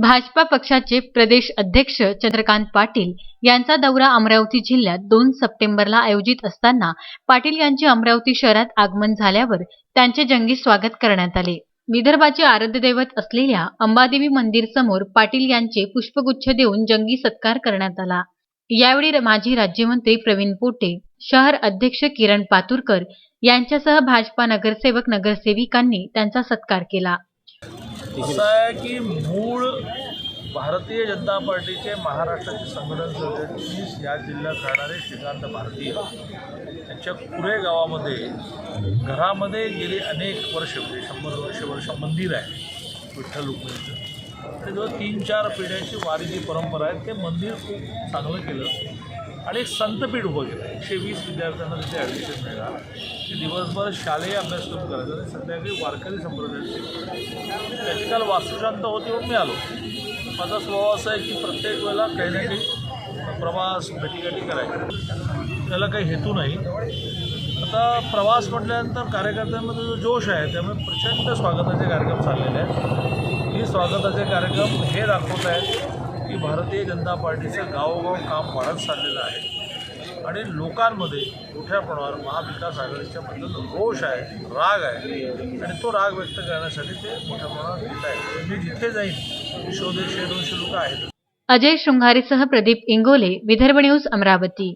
भाजपा पक्षाचे प्रदेश अध्यक्ष चंद्रकांत पाटील यांचा दौरा अमरावती जिल्ह्यात दोन सप्टेंबरला आयोजित असताना पाटील यांचे अमरावती शहरात आगमन झाल्यावर त्यांचे जंगी स्वागत करण्यात आले. विदर्भाचे आराध्य दैवत असलेल्या अंबादेवी मंदिर समोर पाटील यांचे पुष्पगुच्छ देऊन जंगी सत्कार करण्यात आला. यावेळी माजी राज्यमंत्री प्रवीण पोटे शहर अध्यक्ष किरण पातुरकर यांच्यासह भाजपा नगरसेवक नगरसेविकांनी त्यांचा सत्कार केला. असं आहे की मूळ भारतीय जनता पार्टीचे महाराष्ट्राचे संघटन सरचिटणीस या जिल्ह्यात राहणारे श्रीकांत भारतीय. त्यांच्या कुरे गावामध्ये घरामध्ये गेली अनेक वर्ष म्हणजे शंभर वर्ष वर्ष मंदिर आहे विठ्ठल रुक्मिणीचं. ते जवळ तीन चार पिढ्यांची वारीची परंपरा आहे ते मंदिर खूप चांगलं केलं. आणि एक संतपीठ उभं केलं. एकशे वीस विद्यार्थ्यांना तिथे ॲडमिशन मिळणार ते दिवसभर शालेय अभ्यासक्रम करायचा आणि संध्याकाळी वारकरी संप्रदायाचे त्याची काल वास्तुशांत होती म्हणून मी आलो माझा स्वभाव असा आहे की प्रत्येक वेळेला काही ना काही प्रवास भेटीगाठी करायची. त्याला काही हेतू नाही. आता प्रवास म्हटल्यानंतर कार्यकर्त्यांमध्ये जो जोश आहे त्यामुळे प्रचंड स्वागताचे कार्यक्रम चाललेले आहेत. ही स्वागताचे कार्यक्रम हे दाखवत आहेत. की भारतीय जनता पार्टीचं गावोगाव काम वाढत चाललेलं आहे. आणि लोकांमध्ये मोठ्या प्रमाणावर महाविकास आघाडीच्या बद्दल रोष आहे राग आहे आणि तो राग व्यक्त करण्यासाठी ते मोठ्या प्रमाणावर येत आहेत. मी जिथे जाईन शोधे शे दोनशे लोक आहेत. अजय शृंगारीसह प्रदीप इंगोले विदर्भ न्यूज अमरावती.